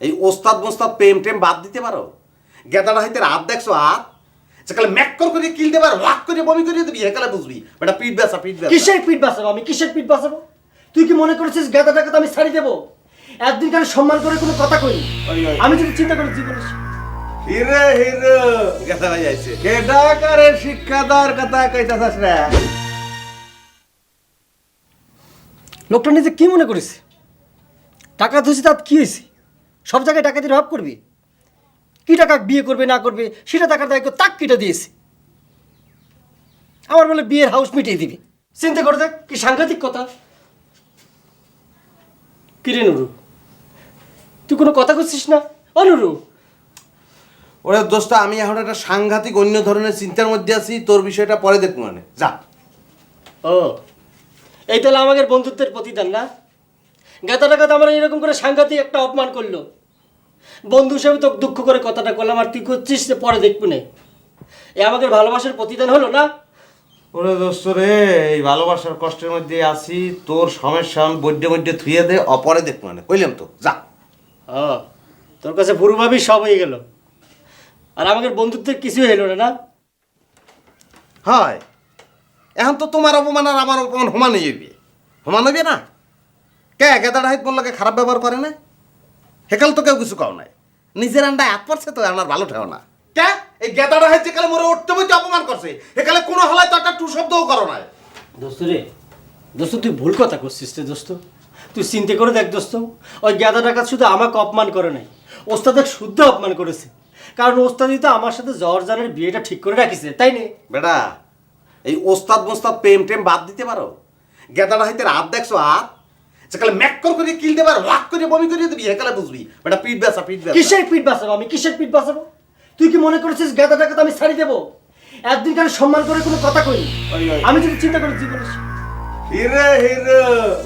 এই ওস্তাদ মোস্তাদ প্রেম টেম বাদ দিতে পারো? গেদাটা হাইতে হাত দেখছ হাত সেকালে ম্যাক্কর করে কিল দেবার লাখ করে বমি করে দিবি হেকালে বুঝবি। বেটা পিঠ বেসা পিঠ বেসা কিসের পিঠ বাঁচাবো আমি? কিসের পিঠ বাঁচাবো? তুই কি মনে করেছিস গেদা তো আমি ছাড়ি দেবো? একদিন কালে সম্মান করে কোনো কথা কই। আমি যদি চিন্তা করি জীবনে হিরে হিরে। গেদা ভাই আইছে। কেডা করে শিক্ষা দেওয়ার কথা কইতাছস রে। লোকটা নিজে কি মনে করিস টাকা ধুছি তার কি হয়েছে সব জায়গায় দিয়ে অভাব করবে? কি টাকা বিয়ে করবে না করবে? সেটা টাকার দায়িত্ব তাক কেটে দিয়েছে। আমার বলে বিয়ের হাউস মিটিয়ে দিবি। চিন্তা করে দেখ কি সাংঘাতিক কথা। কিরে নুরু? তুই কোনো কথা করছিস না? ও নুরু ওরে দোস্ত আমি এখন একটা সাংঘাতিক অন্য ধরনের চিন্তার মধ্যে আছি তোর বিষয়টা পরে দেখব মানে। যা। ও এই তাহলে আমাদের বন্ধুত্বের প্রতিদান না? গাতা টাকা তো আমার এরকম করে সাংঘাতিক একটা অপমান করল। বন্ধু হিসেবে তো দুঃখ করে কথাটা করলাম আর তুই করছিস যে পরে দেখবি না। এ আমাদের ভালোবাসার প্রতিদান হলো না? ওরে দোস্ত রে এই ভালোবাসার কষ্টের মধ্যে আছি তোর সমস্যা আমি বড্ডে বড্ডে থুয়ে দে অপরে দেখব মানে কইলাম তো যা। ও তোর কাছে পুরোভাবেই সব হয়ে গেল। আর আমাদের বন্ধুত্বের কিছুই হলো না না? হয়। এখন তো তোমার অপমান আর আমার অপমান সমান হয়ে যাবে সমান হইবে না? কে গেদাটা হাইত বললাকে খারাপ ব্যবহার করে না? হেকাল তো কেউ কিছু কাও নাই। নিজের আন্ডায় হাত পড়ছে তো আমার ভালো ঠেও না। কে? এই গেদাটা হাইত যেকালে মোরে উঠতে বইতে অপমান করছে। হেকালে কোনো হালায় তো একটা টু শব্দও করো নাই। দোস্ত রে দোস্ত তুই ভুল কথা করছিস রে দোস্ত। তুই চিন্তা করে দেখ দোস্ত ওই গাদা টাকা শুধু আমাকে অপমান করে নাই ওস্তাদ শুদ্ধ অপমান করেছে। কারণ ওস্তাদি তো আমার সাথে জর্জানের বিয়েটা ঠিক করে রাখিছে তাই নে? বেটা এই ওস্তাদ মোস্তাদ প্রেম টেম বাদ দিতে পারো? গেদাটা হাইতে হাত দেখছ হাত সেকালে ম্যাক্কর করে কিল দেবার লাখ করে বমি করে দিবি হেকালে বুঝবি। বেটা পিঠ বেসা পিঠ বেসা কিসের পিঠ বাঁচাবো আমি কিসের পিঠ বাঁচাবো তুই কি মনে করেছিস গাদা টাকা আমি ছাড়ি দেবো? একদিন কালে সম্মান করে কোনো কথা কই। আমি যদি চিন্তা করি জীবনে। হিরে হিরে।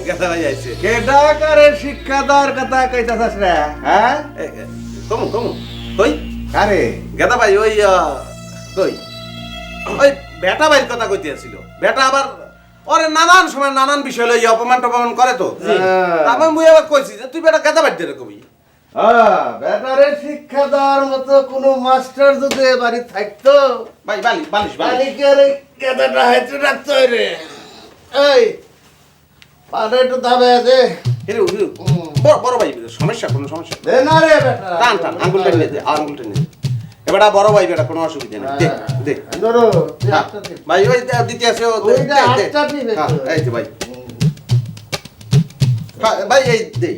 গেদা ভাই আইছে কেডা করে শিক্ষা দেওয়ার কথা কইতাছস রে হ্যাঁ? কমু কমু। কই? আরে গেদা ভাই ওই কই? ওই বেটা ভাইয়ের কথা কইতে আসছিল বেটা আবার ওরে নানান সময় নানান বিষয় লই অপমান টপমান করে তো। আমি মুই আবার কইছি যে তুই বেটা কবি? হ্যাঁ বেটারে শিক্ষা দেওয়ার মতো কোনো মাস্টার যদি এ বাড়ি থাকতো ভাই বালিশ বালিশ। কেদাটা রাখতে রে? এই পাটা একটু দাবে দে। Hero hero. বড় বড় ভাই সমস্যা কোনো সমস্যা? দে না রে বেটা। টান টান আঙ্গুলটা নিয়ে দে আঙ্গুলটা নিয়ে এবারে বড় ভাই বেটা কোনো অসুবিধা নেই। দে। ধরো হ্যাঁ। ভাই ওই দিতে আছে ওইটা। দিবে হ্যাঁ, এই যে ভাই। ভাই এই দে।